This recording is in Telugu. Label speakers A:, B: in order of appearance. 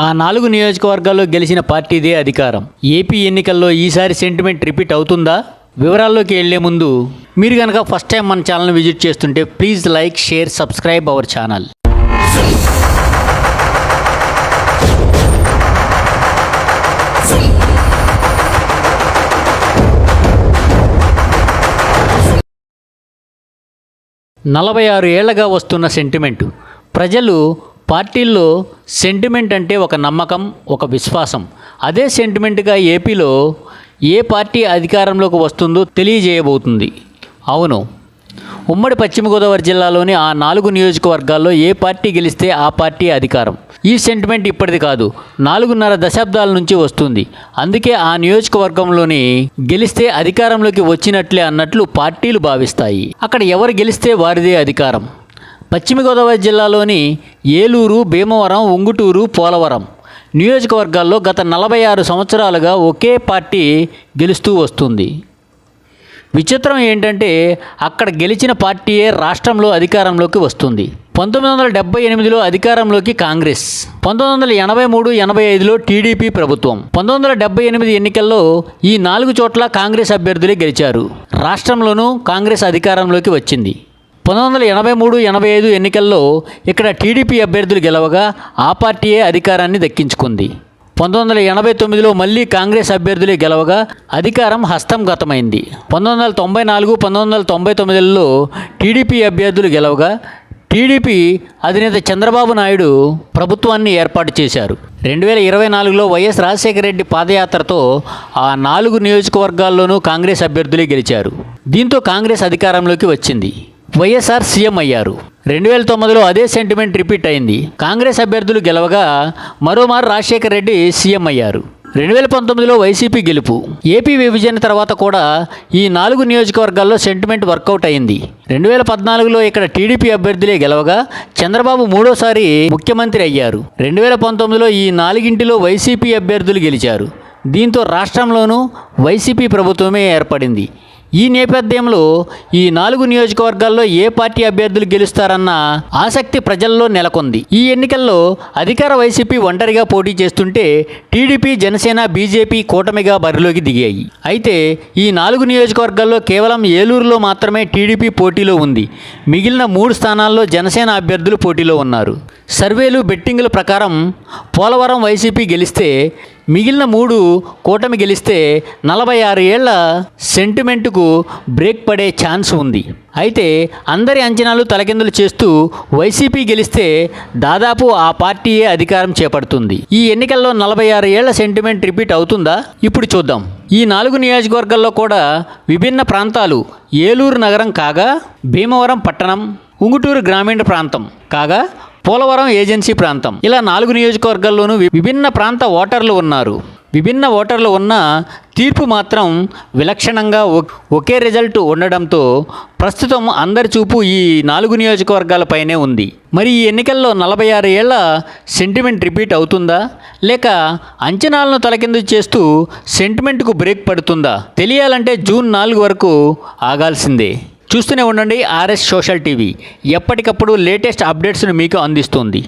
A: ఆ నాలుగు నియోజకవర్గాల్లో గెలిచిన పార్టీదే అధికారం. ఏపీ ఎన్నికల్లో ఈసారి సెంటిమెంట్ రిపీట్ అవుతుందా? వివరాల్లోకి వెళ్ళే ముందు మీరు కనుక ఫస్ట్ టైం మన ఛానల్ విజిట్ చేస్తుంటే please like share subscribe our channel నలభై ఆరు ఏళ్ళగా వస్తున్న సెంటిమెంటు ప్రజలు పార్టీల్లో సెంటిమెంట్ అంటే ఒక నమ్మకం ఒక విశ్వాసం. అదే సెంటిమెంట్గా ఏపీలో ఏ పార్టీ అధికారంలోకి వస్తుందో తెలియజేయబోతుంది. అవును. ఉమ్మడి పశ్చిమ గోదావరి జిల్లాలోని ఆ నాలుగు నియోజకవర్గాల్లో ఏ పార్టీ గెలిస్తే ఆ పార్టీ అధికారం? ఈ సెంటిమెంట్ ఇప్పటిది కాదు. నాలుగున్నర దశాబ్దాల నుంచి వస్తుంది. అందుకే ఆ నియోజకవర్గంలోని గెలిస్తే అధికారంలోకి వచ్చినట్లే అన్నట్లు పార్టీలు భావిస్తాయి. అక్కడ ఎవరు గెలిస్తే వారిదే అధికారం. పశ్చిమ గోదావరి జిల్లాలోని ఏలూరు భీమవరం ఉంగుటూరు పోలవరం నియోజకవర్గాల్లో గత నలభై ఆరు సంవత్సరాలుగా ఒకే పార్టీ గెలుస్తూ వస్తుంది. విచిత్రం ఏంటంటే అక్కడ గెలిచిన పార్టీయే రాష్ట్రంలో అధికారంలోకి వస్తుంది. పంతొమ్మిది వందల డెబ్బై ఎనిమిదిలో అధికారంలోకి కాంగ్రెస్ పంతొమ్మిది వందల ఎనభై మూడు ఎనభై ఐదులో టీడీపీ ప్రభుత్వం పంతొమ్మిది వందల డెబ్బై ఎనిమిది ఎన్నికల్లో ఈ నాలుగు చోట్ల కాంగ్రెస్ అభ్యర్థులే గెలిచారు. రాష్ట్రంలోనూ కాంగ్రెస్ అధికారంలోకి వచ్చింది. పంతొమ్మిది వందల ఎనభై మూడు ఎనభై ఐదు ఎన్నికల్లో ఇక్కడ టీడీపీ అభ్యర్థులు గెలవగా ఆ పార్టీయే అధికారాన్ని దక్కించుకుంది. పంతొమ్మిది వందల ఎనభై తొమ్మిదిలో మళ్ళీ కాంగ్రెస్ అభ్యర్థులే గెలవగా అధికారం హస్తంగతమైంది. పంతొమ్మిది వందల తొంభై నాలుగు పంతొమ్మిది వందల తొంభై తొమ్మిదిలో టీడీపీ అభ్యర్థులు గెలవగా టీడీపీ అధినేత చంద్రబాబు నాయుడు ప్రభుత్వాన్ని ఏర్పాటు చేశారు. రెండు వేల ఇరవై నాలుగులో వైఎస్ రాజశేఖర రెడ్డి పాదయాత్రతో ఆ నాలుగు నియోజకవర్గాల్లోనూ కాంగ్రెస్ అభ్యర్థులే గెలిచారు. దీంతో కాంగ్రెస్ అధికారంలోకి వచ్చింది. వైఎస్ఆర్ సీఎం అయ్యారు. రెండు వేల తొమ్మిదిలో అదే సెంటిమెంట్ రిపీట్ అయింది. కాంగ్రెస్ అభ్యర్థులు గెలవగా మరోమారు రాజశేఖర రెడ్డి సీఎం అయ్యారు. రెండు వేల పంతొమ్మిదిలో వైసీపీ గెలుపు. ఏపీ విభజన తర్వాత కూడా ఈ నాలుగు నియోజకవర్గాల్లో సెంటిమెంట్ వర్కౌట్ అయింది. రెండు వేల పద్నాలుగులో ఇక్కడ టీడీపీ అభ్యర్థులే గెలవగా చంద్రబాబు మూడోసారి ముఖ్యమంత్రి అయ్యారు. రెండు వేల పంతొమ్మిదిలో ఈ నాలుగింటిలో వైసీపీ అభ్యర్థులు గెలిచారు. దీంతో రాష్ట్రంలోనూ వైసీపీ ప్రభుత్వమే ఏర్పడింది. ఈ నేపథ్యంలో ఈ నాలుగు నియోజకవర్గాల్లో ఏ పార్టీ అభ్యర్థులు గెలుస్తారన్న ఆసక్తి ప్రజల్లో నెలకొంది. ఈ ఎన్నికల్లో అధికార వైసీపీ ఒంటరిగా పోటీ చేస్తుంటే టీడీపీ జనసేన బీజేపీ కూటమిగా బరిలోకి దిగాయి. అయితే ఈ నాలుగు నియోజకవర్గాల్లో కేవలం ఏలూరులో మాత్రమే టీడీపీ పోటీలో ఉంది. మిగిలిన మూడు స్థానాల్లో జనసేన అభ్యర్థులు పోటీలో ఉన్నారు. సర్వేలు బెట్టింగుల ప్రకారం పోలవరం వైసీపీ గెలిస్తే మిగిలిన మూడు కూటమి గెలిస్తే నలభై ఆరు ఏళ్ళ సెంటిమెంటుకు బ్రేక్ పడే ఛాన్స్ ఉంది. అయితే అందరి అంచనాలు తలకిందులు చేస్తూ వైసీపీ గెలిస్తే దాదాపు ఆ పార్టీయే అధికారం చేపడుతుంది. ఈ ఎన్నికల్లో నలభై ఆరు ఏళ్ళ సెంటిమెంట్ రిపీట్ అవుతుందా? ఇప్పుడు చూద్దాం. ఈ నాలుగు నియోజకవర్గాల్లో కూడా విభిన్న ప్రాంతాలు ఏలూరు నగరం కాగా భీమవరం పట్టణం ఉంగుటూరు గ్రామీణ ప్రాంతం కాగా పోలవరం ఏజెన్సీ ప్రాంతం. ఇలా నాలుగు నియోజకవర్గాల్లోనూ విభిన్న ప్రాంత ఓటర్లు ఉన్నారు. విభిన్న ఓటర్లు ఉన్న తీర్పు మాత్రం విలక్షణంగా ఒకే రిజల్ట్ ఉండడంతో ప్రస్తుతం అందరి చూపు ఈ నాలుగు నియోజకవర్గాలపైనే ఉంది. మరి ఈ ఎన్నికల్లో నలభై ఆరు ఏళ్ళ సెంటిమెంట్ రిపీట్ అవుతుందా? లేక అంచనాలను తలకిందు చేస్తూ సెంటిమెంట్కు బ్రేక్ పడుతుందా? తెలియాలంటే జూన్ నాలుగు వరకు ఆగాల్సిందే. చూస్తూనే ఉండండి ఆర్ఎస్ సోషల్ టీవీ. ఎప్పటికప్పుడు లేటెస్ట్ అప్డేట్స్ను మీకు అందిస్తుంది.